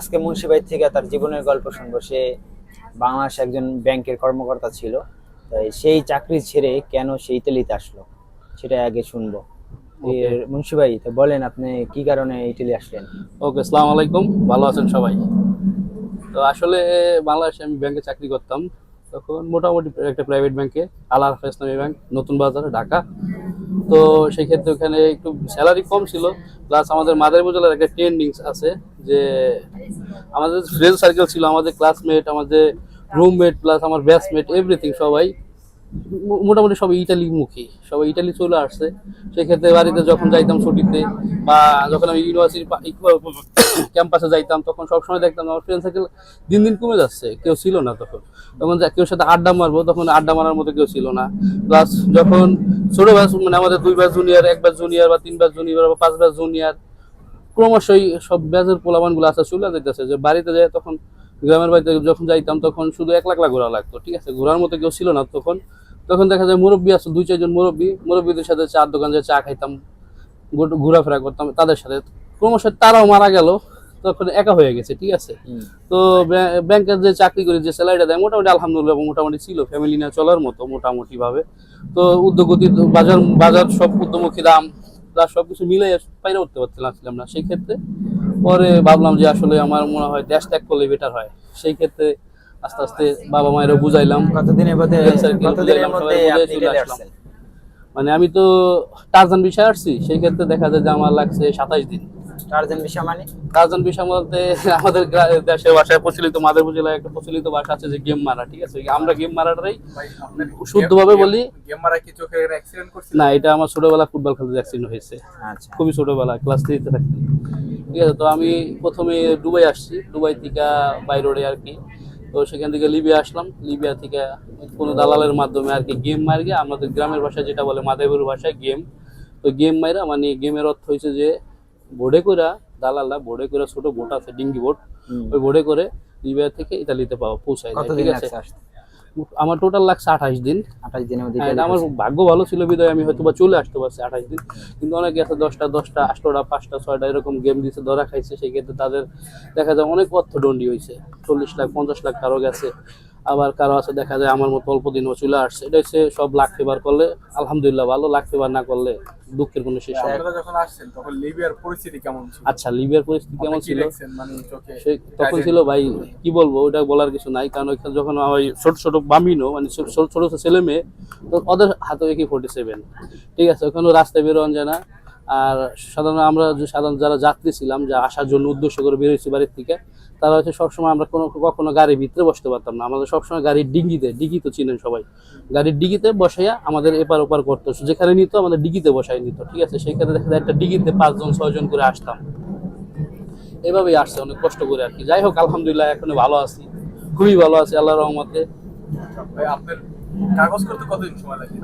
আজকে মুন্সিবাই থেকে তার জীবনের গল্প শুনব। সে বাংলাদেশ একজন ব্যাংকের কর্মকর্তা ছিল। তাই সেই চাকরি ছেড়ে কেন সেই ইতালিতে আসলো? সেটা আগে শুনব। মুন্সিবাই তো বলেন আপনি কি কারণে ইতালি আসলেন? ওকে আসসালামু আলাইকুম। ভালো আছেন সবাই? তো আসলে বাংলাদেশে আমি ব্যাংকে চাকরি করতাম। তখন মোটামুটি একটা প্রাইভেট ব্যাংকে আলা হাফেজ ইসলামী ব্যাংক নতুন বাজার ঢাকা। তো সেই ক্ষেত্রে ওখানে একটু স্যালারি কম ছিল। প্লাস আমাদের মাদারীপুর জেলার একটা ট্রেন্ডিংস আছে। যে আমাদের ফ্রেন্ড সার্কেল ছিল, আমাদের ক্লাসমেট আমাদের রুমমেট প্লাস আমার ব্যাচমেট এভরিথিং সবাই মোটামুটি সবাই ইটালি মুখী সবাই ইটালি চলে আসছে। সেক্ষেত্রে বাড়িতে যখন যাইতাম ছুটিতে বা যখন আমি ইউনিভার্সিটি ক্যাম্পাসে যাইতাম, তখন সবসময় দেখতাম আমার ফ্রেন্ড সার্কেল দিন দিন কমে যাচ্ছে। কেউ ছিল না তখন। তখন কেউ সাথে আড্ডা মারবো, তখন আড্ডা মারার মতো কেউ ছিল না। প্লাস যখন ছোটো ব্যাচ মানে আমাদের দুই ব্যাচ জুনিয়র এক ব্যাচ জুনিয়র বা তিন ব্যাচ জুনিয়র বা পাঁচ ব্যাচ জুনিয়র ক্রমশই সব ব্যাচের পোলাবানগুলো আসা চলে যেতেছে যে বাড়িতে যায় তখন গ্রামের বাড়িতে যখন যাইতাম তখন শুধু এক লাখ লাখ ঘোরা লাগতো ঠিক আছে? ঘোরার মতো কেউ ছিল না তখন। তখন দেখা যায় মুরব্বী আছে দুই চারজন মুরব্বী। মুরব্বীদের সাথে চার দোকান যে চা খাইতাম ঘোরাফেরা করতাম তাদের সাথে। ক্রমশ তারাও মারা গেল তখন একা হয়ে গেছে ঠিক আছে? তো ব্যাং- ব্যাংকের যে চাকরি করি যে স্যালারিটা দেয় মোটামুটি আলহামদুলিল্লাহ মোটামুটি ছিল ফ্যামিলি নিয়ে চলার মতো মোটামুটি ভাবে তো উদ্যোগতি বাজার বাজার সব উদ্যমুখী দাম প্লাস সব কিছু মিলে পাইরে উঠতে পারছিলাম না। সেই ক্ষেত্রে পরে ভাবলাম যে আসলে আমার মনে হয় দেশ ত্যাগ করলে বেটার হয়। সেই ক্ষেত্রে আস্তে আস্তে বাবা মায়েরও বুঝাইলাম। কতদিনের মধ্যে মানে আমি তো টার্জান বিষয় আসছি সেই ক্ষেত্রে দেখা যায় যে আমার লাগছে সাতাশ দিন। টার্জেন বিষয় মানে? টার্জান বিষয় বলতে আমাদের দেশের ভাষায় প্রচলিত মাদারপুর জেলায় একটা প্রচলিত ভাষা আছে যে গেম মারা ঠিক আছে? আমরা গেম মারাটাই শুদ্ধভাবে বলি গেম মারা কি চোখের অ্যাক্সিডেন্ট করছিল? না এটা আমার ছোটবেলা ফুটবল খেলতে অ্যাক্সিডেন্ট হয়েছে। আচ্ছা। খুবই ছোটবেলা ক্লাস থ্রিতে থাকতে। ঠিক আছে তো আমি প্রথমে দুবাই আসছি দুবাই থেকে বাই রোডে আর কি। তো সেখান থেকে লিবিয়া আসলাম। লিবিয়া থেকে কোনো দালালের মাধ্যমে আর কি গেম মার গিয়ে আমাদের গ্রামের ভাষায় যেটা বলে মাদাইপুর ভাষায় গেম। তো গেম মাইরা মানে গেমের অর্থ হয়েছে যে বোর্ডে করে দালালরা বোর্ডে করে ছোট বোট আছে ডিঙ্গি বোট ওই বোর্ডে করে লিবিয়া থেকে ইতালিতে পাওয়া পৌঁছায় ঠিক আছে? আমার টোটাল লাগছে আঠাশ দিন। আঠাশ দিনের মধ্যে হ্যাঁ, আমার ভাগ্য ভালো ছিল বিদায় আমি হয়তো বা চলে আসতে পারছি আঠাশ দিন। কিন্তু অনেকে আছে দশটা দশটা আটটা পাঁচটা ছয়টা এরকম গেম দিছে ধরা খাইছে সেক্ষেত্রে তাদের দেখা যায় অনেক অর্থদণ্ডী হয়েছে চল্লিশ লাখ পঞ্চাশ লাখ কারও গেছে। আবার কারও আছে দেখা যায় আমার মতো অল্প দিনও চলে আসছে। এটা হচ্ছে সব লাখ ফেবার করলে আলহামদুলিল্লাহ ভালো লাখ ফেবার না করলে দুঃখের কোনো শেষ হবে যখন আসছেন তখন লিবিয়ার পরিস্থিতি কেমন ছিল? আচ্ছা লিবিয়ার পরিস্থিতি কেমন ছিল? মানে তখন ছিল ভাই কি বলব ওটা বলার কিছু নাই। কারণ ওইখানে যখন ওই ছোট ছোট বামিনো মানে ছোট ছোট ছেলে মেয়ে তো ওদের হাতে একে ফোর্টি সেভেন ঠিক আছে ওখানে রাস্তায় বেরোন যায় না। আর সাধারণ আমরা সাধারণ যারা যাত্রী ছিলাম যা আসার জন্য উদ্দেশ্য করে বেরোয়েছি বাড়ির থেকে তারা হচ্ছে সবসময় আমরা কোনো কখনো গাড়ির ভিতরে বসতে পারতাম না। আমাদের সবসময় গাড়ির ডিগিতে ডিগি তো চিনেন সবাই। গাড়ির ডিগিতে বসাইয়া আমাদের এপার ওপার করতো। যেখানে নিত আমাদের ডিগিতে বসাই নিত ঠিক আছে? সেখানে দেখা যায় একটা ডিগিতে পাঁচজন ছয়জন করে আসতাম। এভাবেই আসছে অনেক কষ্ট করে আর কি। যাই হোক আলহামদুলিল্লাহ এখন ভালো আছি। খুবই ভালো আছি আল্লাহ রহমতে। আপনার কাগজ করতে কতদিন সময় লাগে?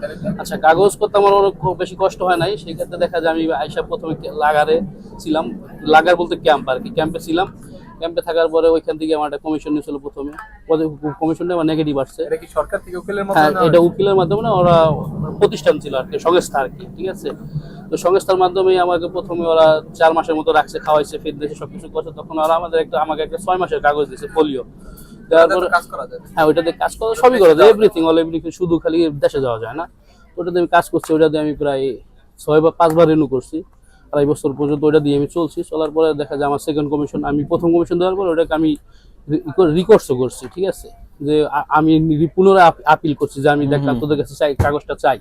আচ্ছা কাগজ করতে আমার অনেক বেশি কষ্ট হয় নাই। সেই ক্ষেত্রে দেখা যায় আমি আইসা প্রথমে লাগারে ছিলাম। লাগার বলতে ক্যাম্প আর কি। ক্যাম্পে ছিলাম। ক্যাম্পে থাকার পরে ওইখান থেকে আমার একটা কমিশন নিয়েছিল প্রথমে। কমিশনটা আমার নেগেটিভ আসছে। এটা কি সরকার থেকে উকিলের হ্যাঁ এটা উকিলের মাধ্যমে না ওরা প্রতিষ্ঠান ছিল আর কি সংস্থা আর কি ঠিক আছে? তো সংস্থার মাধ্যমেই আমাকে প্রথমে ওরা চার মাসের মতো রাখছে খাওয়াইছে ফির দিয়েছে সবকিছু করছে। তখন ওরা আমাদের একটা আমাকে একটা ছয় মাসের কাগজ দিয়েছে পোলিও দেওয়ার ওটাতে পরে তো কাজ করা যায়। হ্যাঁ ওইটাতে কাজ করা সবই করা যায় এভরিথিং অল এভরিথিং শুধু খালি দেশে যাওয়া যায় না। ওটাতে আমি কাজ করছি ওটাতে আমি প্রায় ছয় বা পাঁচবার রেনু করছি। আড়াই বছর পর্যন্ত ওটা দিয়ে আমি চলছি। চলার পরে দেখা যায় আমার সেকেন্ড কমিশন আমি প্রথম কমিশন দেওয়ার পরে ওটাকে আমি রিকোর্সও করছি ঠিক আছে? যে আমি পুনরায় আপিল করছি যে আমি দেখলাম তোদের কাছে চাই কাগজটা চাই।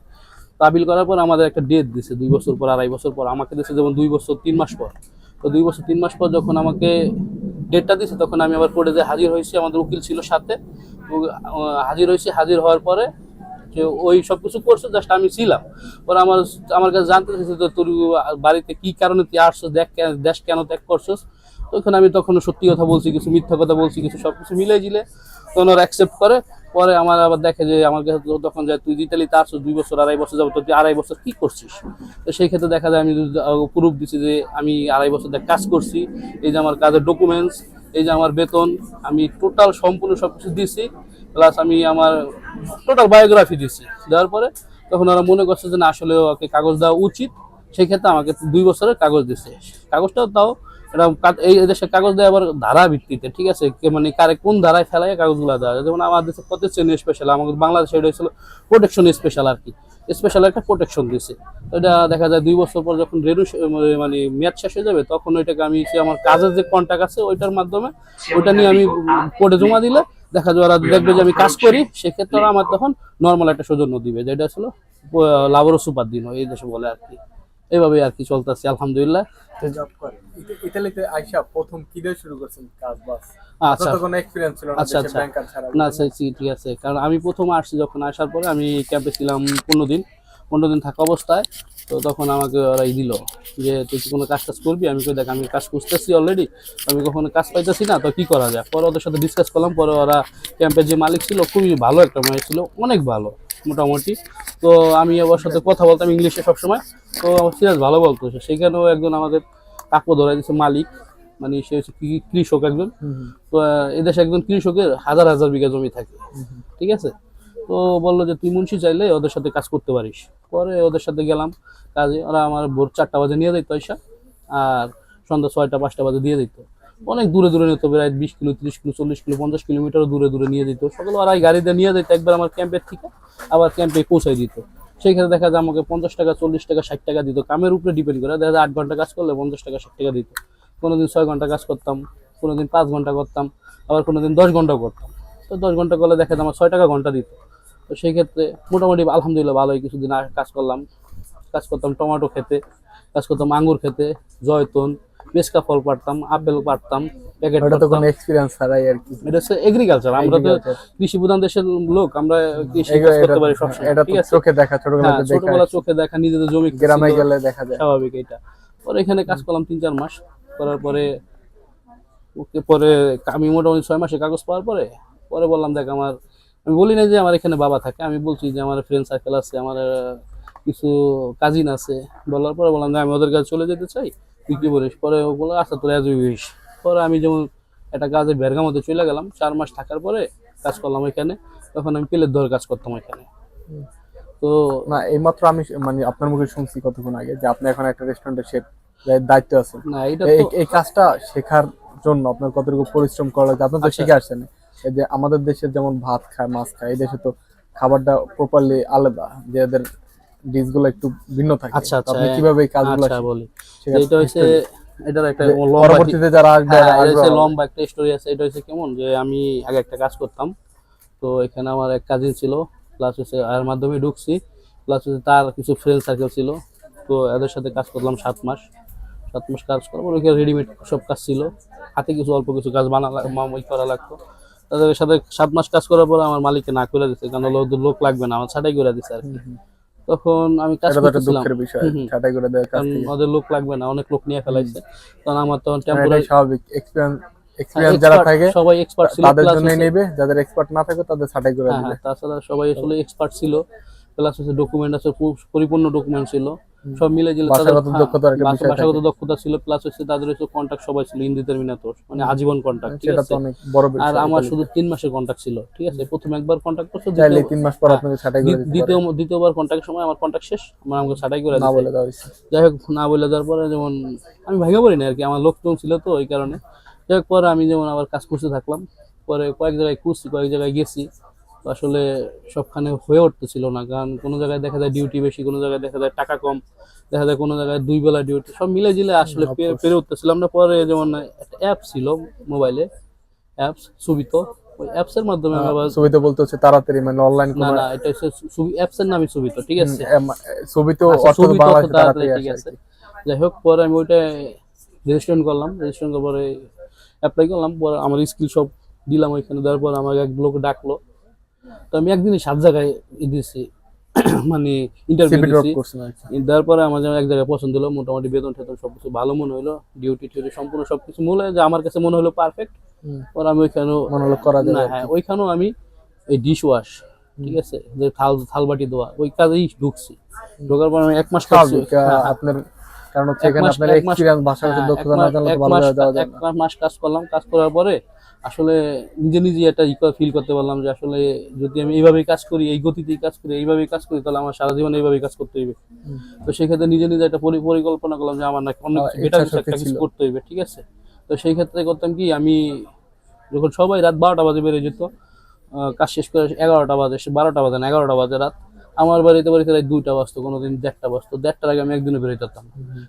আপিল করার পর আমাদের একটা ডেট দিছে দুই বছর পর আড়াই বছর পর। আমাকে দিছে যেমন দুই বছর তিন মাস পর। তো দুই বছর তিন মাস পর যখন আমাকে ডেটটা দিছে তখন আমি আবার কোর্টে যে হাজির হয়েছি আমাদের উকিল ছিল সাথে। হাজির হয়েছি হাজির হওয়ার পরে ওই সব কিছু করছে জাস্ট আমি ছিলাম। পরে আমার আমার কাছে জানতে চাইছে যে তোর বাড়িতে কি কারণে তুই আসছো দেখ দেশ কেন ত্যাগ করছিস? তো ওখানে আমি তখন সত্যি কথা বলছি, কিছু মিথ্যা কথা বলছি, কিছু সব কিছু মিলে জিলে তখন ওরা অ্যাকসেপ্ট করে, পরে আমার আবার দেখে যে আমার কাছে তখন যায় তুই ইতালিতে আসছো দুই বছর, আড়াই বছর যাব তুই আড়াই বছর কি করছিস? তো সেই ক্ষেত্রে দেখা যায় আমি প্রুফ দিচ্ছি যে আমি আড়াই বছর দেখ কাজ করছি, এই যে আমার কাজের ডকুমেন্টস এই যে আমার বেতন, আমি টোটাল সম্পূর্ণ সব কিছু দিছি। প্লাস আমি আমার টোটাল বায়োগ্রাফি দিছি। দেওয়ার পরে তখন ওরা মনে করছে যে না, আসলে ওকে কাগজ দেওয়া উচিত। সেই ক্ষেত্রে আমাকে দুই বছরের কাগজ দিচ্ছে কাগজটাও তাও এটা এই দেশের কাগজ দেয় আবার ধারা ভিত্তিতে, ঠিক আছে? মানে কারে কোন ধারায় ফেলায় কাগজগুলো দেওয়া যায়? যেমন আমাদের দেশে প্রটেকশন স্পেশাল আমাদের বাংলাদেশে এটা হয়েছিল প্রোটেকশন স্পেশাল আর কি। স্পেশাল একটা প্রোটেকশন দিছে। এটা দেখা যায় দুই বছর পর যখন রেনু মানে মেয়াদ শেষ হয়ে যাবে, তখন ওইটাকে আমি আমার কাজের যে কন্ট্যাক্ট আছে, ওইটার মাধ্যমে ওইটা নিয়ে আমি কোর্টে জমা দিলে দেখা যায় ওরা দেখবে যে আমি কাজ করি সেক্ষেত্রে ওরা আমার তখন নর্মাল একটা সৌজন্য দিবে। যেটা ছিল লাভরও সুপার দিন এই দেশে বলে আর কি। এইভাবে আর কি চলতেছে আলহামদুলিল্লাহ। ইতা- ইতালিতে আইসা প্রথম কি দিয়ে শুরু করছেন কাজ বাস আচ্ছা। কোনো এক্সপিরিয়েন্স ছিল না আচ্ছা, আচ্ছা। না সে সে ঠিক আছে। কারণ আমি প্রথম আসছি যখন আসার পরে আমি ক্যাম্পে ছিলাম পনেরো দিন। পনেরো দিন থাকা অবস্থায়। তো তখন আমাকে ওরাই দিল যে তুই কি কোনো কাজ টাজ করবি? আমি কই দেখ আমি কাজ করতেছি অলরেডি আমি কখনো কাজ পাইতেছি না তো কি করা যায়? পরে ওদের সাথে ডিসকাস করলাম পরে ওরা ক্যাম্পের যে মালিক ছিল খুবই ভালো একটা মেয়ে ছিল অনেক ভালো মোটামুটি। তো আমি ওর সাথে কথা বলতাম ইংলিশে সবসময় তো সিরিয়াস ভালো বলতো সে। সেইখানেও একজন আমাদের কাকু ধরে দিচ্ছে মালিক। মানে সে হচ্ছে কৃ- কৃষক একজন। তো এদেশে একজন কৃষকের হাজার হাজার বিঘা জমি থাকে। ঠিক আছে? তো বলল যে, তুই মুন্সি চাইলে ওদের সাথে কাজ করতে পারিস। পরে ওদের সাথে গেলাম কাজে। ওরা আমার ভোর চারটা বাজে নিয়ে দিত পয়সা আর সন্ধ্যা ছয়টা, পাঁচটা বাজে দিয়ে দিত অনেক দূরে দূরে নিত প্রায় বিশ কিলো, তিরিশ কিলো, চল্লিশ কিলো, পঞ্চাশ কিলোমিটার দূরে দূরে নিয়ে দিত সকালে ওরা গাড়িতে নিয়ে যেত একবার আমার ক্যাম্পের থেকে, আবার ক্যাম্পে পৌঁছাই দিত। সেইখানে দেখা যায় আমাকে পঞ্চাশ টাকা, চল্লিশ টাকা, ষাট টাকা দিত। কামের উপরে ডিপেন্ড করে। দেখা যায় আট ঘণ্টা কাজ করলে পঞ্চাশ টাকা, ষাট টাকা দিত। কোনোদিন ছয় ঘণ্টা কাজ করতাম, কোনোদিন পাঁচ ঘণ্টা করতাম, আবার কোনোদিন দশ ঘণ্টা করতাম। তো দশ ঘণ্টা করলে দেখা যায় আমার ছয় টাকা ঘণ্টা দিত। তো সেই ক্ষেত্রে মোটামুটি আলহামদুলিল্লাহ ভালোই কিছুদিন কাজ করলাম। কাজ করতাম টমেটো খেতে কাজ করতাম আঙ্গুর খেতে জয়তুন পেস্কা ফল পারতাম আপেল পারতাম প্যাকেট ওটা তো কোনো এক্সপিরিয়েন্স ছাড়াই আর কি। এটা হচ্ছে এগ্রিকালচার আমরা তো কৃষি প্রধান দেশের লোক আমরা কৃষি কাজ করতে পারি সবসময় এটা তো চোখে দেখা হ্যাঁ দেখা ছোটবেলা চোখে দেখা নিজেদের জমি গ্রামে গেলে দেখা যায়। স্বাভাবিক এটা। পরে এখানে কাজ করলাম তিন চার মাস করার পরে পরে আমি মোটামুটি ছয় মাসে কাগজ পাওয়ার পরে পরে বললাম দেখ আমার আমি বলি না যে আমার এখানে বাবা থাকে আমি বলছি যে আমার ফ্রেন্ড সার্কেল আছে আমার কিছু কাজিন আছে। বলার পরে বললাম যে আমি ওদের কাছে চলে যেতে চাই তুই কি বলিস? পরে ও আচ্ছা তোর উইশ পরে আমি যেমন একটা কাজে মধ্যে চলে গেলাম চার মাস থাকার পরে কাজ করলাম এখানে তখন আমি পেলের ধরে কাজ করতাম এখানে তো না এইমাত্র আমি মানে আপনার মুখে শুনছি কতক্ষণ আগে যে আপনি এখন একটা রেস্টুরেন্টের শেফ দায়িত্ব আছে না এটা এই কাজটা শেখার জন্য আপনার কতটুকু পরিশ্রম করা লাগে আপনি তো আচ্ছা। শিখে আসছেন। এই যে আমাদের দেশে যেমন ভাত খায় মাছ খায় এই দেশে তো খাবারটা প্রপারলি আলাদা যে এদের ডিশগুলো একটু ভিন্ন থাকে। আচ্ছা, আচ্ছা, আপনি কীভাবে এই কাজগুলো আচ্ছা বলি। এটা হচ্ছে এটার একটা পরবর্তীতে যারা আসবে হ্যাঁ, এটা লম্বা একটা স্টোরি আছে। এটা হচ্ছে কেমন? যে আমি আগে একটা কাজ করতাম তো এখানে আমার এক কাজিন ছিল প্লাস হচ্ছে এর মাধ্যমে ঢুকছি প্লাস হচ্ছে তার কিছু ফ্রেন্ড সার্কেল ছিল। তো এদের সাথে কাজ করলাম সাত মাস। সাত মাস কাজ করার পর রেডিমেড সব কাজ ছিল। হাতে কিছু অল্প কিছু কাজ বানা মা- করা লাগতো। তাদের সাথে সাত মাস কাজ করার পর আমার মালিককে না করে দিচ্ছে কারণ লোক লোক লাগবে না আমার ছাটাই করে দিচ্ছে আর কি। তখন আমি কাজ করতেছিলাম। ছাটাই করে দেওয়া কারণ ওদের লোক লাগবে না অনেক লোক নিয়ে ফেলাইছে। তখন আমার তখন মানে টেম্পোরারি স্বাভাবিক। এক্সপিরিয়েন্স এক্সপিরিয়েন্স যারা থাকে সবাই এক্সপার্ট ছিল তাদের জন্য নেবে যাদের এক্সপার্ট না থাকে তাদের ছাটাই করে হ্যাঁ দিবে। হ্যাঁ তাছাড়া সবাই আসলে এক্সপার্ট ছিল। প্লাস হচ্ছে ডকুমেন্ট আছে পরিপূর্ণ ডকুমেন্ট ছিল। সব মিলে জিলে ভাষাগত হ্যাঁ। দক্ষতা ছিল প্লাস হচ্ছে তাদের হচ্ছে কন্ট্যাক্ট সবাই ছিল হিন্দি টার্মিনেটর মানে আজীবন কন্ট্যাক্ট ঠিক আছে? আর আমার শুধু তিন মাসের কন্ট্যাক্ট ছিল ঠিক আছে? প্রথম একবার কন্ট্যাক্ট করছ চাইলে তিন মাস পর হ্যাঁ, আপনাকে ছাটাই করে দ্বিতীয় দ্বিতীয়বার কন্ট্যাক্ট সময় আমার কন্ট্যাক্ট শেষ আমার আমাকে ছাটাই করে না বলে দেওয়া যাই হোক না বলে দেওয়ার পরে যেমন আমি ভেঙে পড়ি না আর কি আমার লোকজন ছিল তো ওই কারণে। যাই হোক পরে আমি যেমন আবার কাজ করতে থাকলাম পরে কয়েক জায়গায় খুঁজছি কয়েক জায়গায় গেছি। আসলে সবখানে হয়ে উঠতেছিল না। কারণ কোনো জায়গায় দেখা যায় ডিউটি বেশি কোনো জায়গায় দেখা যায় টাকা কম দেখা যায় কোনো জায়গায় দুই বেলা ডিউটি সব মিলে জিলে আসলে. পেরে উঠতেছিলাম না পরে যেমন একটা অ্যাপ ছিল মোবাইলে অ্যাপস সুবিত। ওই অ্যাপসের মাধ্যমে আমি আবার ছবিতে বলতে হচ্ছে তাড়াতাড়ি মানে অনলাইন না না এটা হচ্ছে অ্যাপসের নামই সুবিত ঠিক আছে? ছবিতে আচ্ছা, অর্থ ছবি তো তাড়াতাড়ি তাড়াতাড়ি ঠিক আছে। যাই হোক পরে আমি ওইটা রেজিস্ট্রেশন করলাম। রেজিস্ট্রেশন করার পরে অ্যাপ্লাই করলাম। পরে আমার স্কিল সব দিলাম ওইখানে। দেওয়ার পর আমাকে এক লোক ডাকলো। তো আমি একদিনই সাত জায়গায় দিয়েছি মানে ইন্টারভিউ দিয়েছি। দেওয়ার পরে আমার যেমন এক জায়গায় পছন্দ হলো মোটামুটি বেতন টেতন সবকিছু ভালো মনে হলো ডিউটি টিউটি সম্পূর্ণ সবকিছু মনে হয় যে আমার কাছে মনে হলো পারফেক্ট। পরে আমি ওইখানেও মনোলোক করা যাবে না আর কি। হ্যাঁ ওইখানেও আমি এই ডিশ ওয়াশ ঠিক আছে যে থাল থালবাটি দেওয়া ওই কাজেই ঢুকছি ঢোকার পর আমি এক মাস আহ, হ্যাঁ, হ্যাঁ। আপনার কারণ হচ্ছে এখানে আপনার এক্সপিরিয়েন্স ভাষা হ্যাঁ, দক্ষতা না জানলে তো ভালো যাওয়া যায় এক মাস কাজ করলাম কাজ করার পরে আসলে নিজে নিজে একটা ফিল করতে পারলাম যে আসলে যদি আমি এইভাবেই কাজ করি এই গতিতেই কাজ করি এইভাবেই কাজ করি তাহলে আমার সারা জীবন এইভাবেই কাজ করতে হইবে। তো সেক্ষেত্রে নিজে নিজে একটা পরিকল্পনা করলাম যে আমার না অনেক বেটার একটা কিছু করতে হইবে ঠিক আছে? তো সেই ক্ষেত্রে করতাম কি আমি যখন সবাই রাত বারোটা বাজে বেরিয়ে যেত কাজ শেষ করে এগারোটা বাজে বারোটা বাজে না এগারোটা বাজে রাত আমার বাড়িতে বাড়িতে দুইটা বাজতো কোনোদিন দেড়টা বাজতো দেড়টার আগে আমি একদিনে বেরোতে পারতাম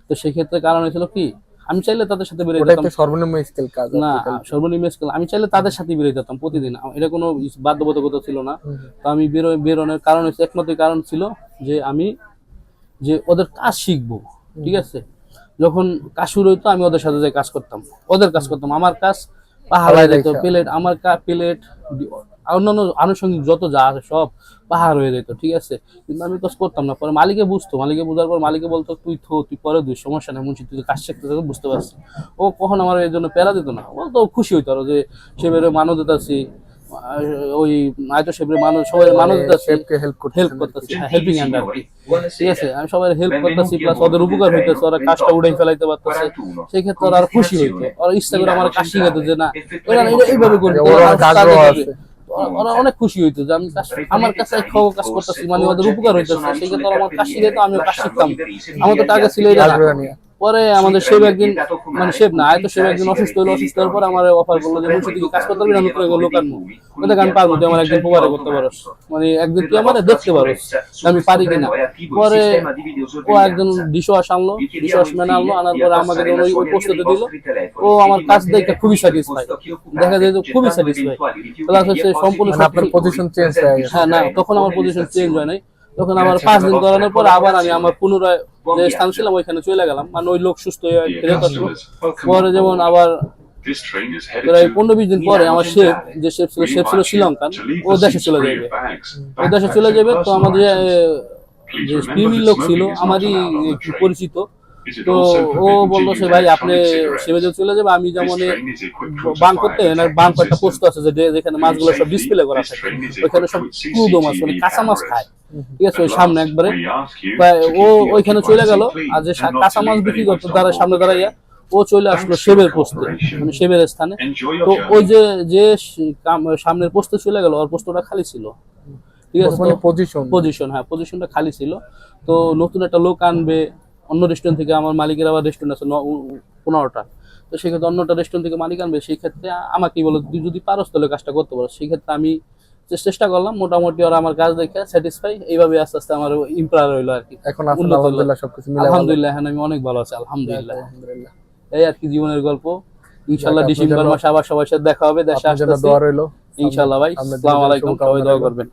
তো সেই ক্ষেত্রে কারণ হয়েছিল কি আমি চাইলে তাদের সাথে সর্বনিম্ন স্কিল কাজ না সর্বনিম্ন স্কেল আমি চাইলে তাদের সাথে বেরোতে যেতাম প্রতিদিন। এটা কোনো বাধ্যবাধকতা ছিল না। তো আমি বেরো বেরোনোর কারণ হচ্ছে একমাত্র কারণ ছিল যে আমি যে ওদের কাজ শিখব ঠিক আছে? যখন কাজ শুরু হইতো আমি ওদের সাথে যাই কাজ করতাম। ওদের কাজ করতাম। আমার কাজ পাহাড় যেত প্লেট আমার প্লেট অন্যান্য আনুষঙ্গিক যত যা আছে সব পাহাড় হয়ে যেত ঠিক আছে? কিন্তু আমি কাজ করতাম না। পরে মালিকে বুঝতো। মালিকে বোঝার পর মালিকে বলতো তুই থো তুই পরে দুই সমস্যা নেই মুন্সি তুই কাজ শিখতে থাকো বুঝতে পারছি ও কখন আমার এই জন্য প্যারা দিত না। ও তো খুশি হইতো আরও যে সে বেরো মানও দিতেছি ওই মানুষ সবাই শেফকে হেল্প করতে হেল্প করতেছি হেল্পিং হ্যান্ড আর ঠিক আছে? আমি সবাই হেল্প করতেছি প্লাস ওদের উপকার হইতেছে ওরা কাজটা উড়াই ফেলাইতে পারতেছে। সেই ক্ষেত্রে ওরা আর খুশি হইতো। ওরা ইচ্ছা করে আমার কাজ শিখাতো যে না ওরা এইভাবে করবে ওরা অনেক খুশি হইতো যে আমি আমার কাছে খবর কাজ করতেছি মানে ওদের উপকার হইতেছে সেই ক্ষেত্রে আমার কাজ তো আমি কাজ শিখতাম। আমার তো টাকা ছিল পরে আমাদের শেব একদিন মানে শেব না হয়তো শেব একদিন অসুস্থ হলো অসুস্থ হওয়ার পর আমার অফার করল যে মুন্সি তুই কি কাজ করতে পারবি না নতুন লোক আনব ওদের আমি পারব তুই আমার একদিন প্রবারে করতে পারোস। মানে একদিন তুই আমার দেখতে পারোস আমি পারি কিনা। পরে ও একজন ডিশওয়াশ আনলো ডিশওয়াশ ম্যান আনলো আনার পরে আমাকে ওই ওই দিল। ও আমার কাজ দেখে খুবই স্যাটিসফাই দেখা যায় যে খুবই স্যাটিসফাই প্লাস হচ্ছে সম্পূর্ণ মানে আপনার পজিশন চেঞ্জ হয়ে গেছে। হ্যাঁ না তখন আমার পজিশন চেঞ্জ হয় নাই। তখন আমার পাঁচ দিন করানোর পর আবার আমি আমার পুনরায় যে স্থান ছিলাম ওইখানে চলে গেলাম। মানে ওই লোক সুস্থ হয়ে ফেরত আসলো। পরে যেমন আবার প্রায় পনেরো বিশ দিন পরে আমার শেফ যে শেফ ছিল শেফ ছিল শ্রীলঙ্কান ও দেশে চলে যাবে। ও দেশে চলে যাবে তো আমাদের যে লোক ছিল আমারই পরিচিত তো ও বলল সে ভাই আপনি সেভেজে চলে যাবে আমি যেমন বান করতে এনার বান একটা পোস্ট আছে যে যেখানে মাছগুলো সব ডিসপ্লে করা থাকে। ওইখানে সব ক্রুদো মাছ মানে কাঁচা মাছ খায়। ঠিক আছে ওই সামনে একবারে ও ওইখানে চলে গেল আর যে কাঁচা মাছ বিক্রি করতো তারা সামনে দাঁড়াইয়া ও চলে আসলো শেবের পোস্টে মানে শেবের স্থানে। তো ওই যে যে সামনের পোস্টে চলে গেল ওর পোস্তটা খালি ছিল। ঠিক আছে পজিশন পজিশন হ্যাঁ পজিশনটা খালি ছিল। তো নতুন একটা লোক আনবে অন্য রেস্টুরেন্ট থেকে আমার মালিকের আবার রেস্টুরেন্ট আছে পনেরোটা। তো সেক্ষেত্রে অন্যটা রেস্টুরেন্ট থেকে মালিক আনবে সেই ক্ষেত্রে আমাকে বলো তুই যদি পারস তাহলে কাজটা করতে পারো সেই ক্ষেত্রে আমি চেষ্টা করলাম মোটামুটি ওরা আমার কাজ দেখে স্যাটিসফাই এইভাবে আস্তে আস্তে আমার ইম্প্রার হইল আর কি। এখন আসলে। আলহামদুলিল্লাহ সবকিছু মিলে আলহামদুলিল্লাহ এখন আমি অনেক ভালো আছি আলহামদুলিল্লাহ। আলহামদুলিল্লাহ। এই আর কি জীবনের গল্প। আপনার ডিসেম্বর মাসে আবার সবার সাথে দেখা হবে দেশে আপনার জন্য দোয়া রইল। ইনশাল্লাহ ভাই আসসালামু আলাইকুম সবাই দোয়া করবেন।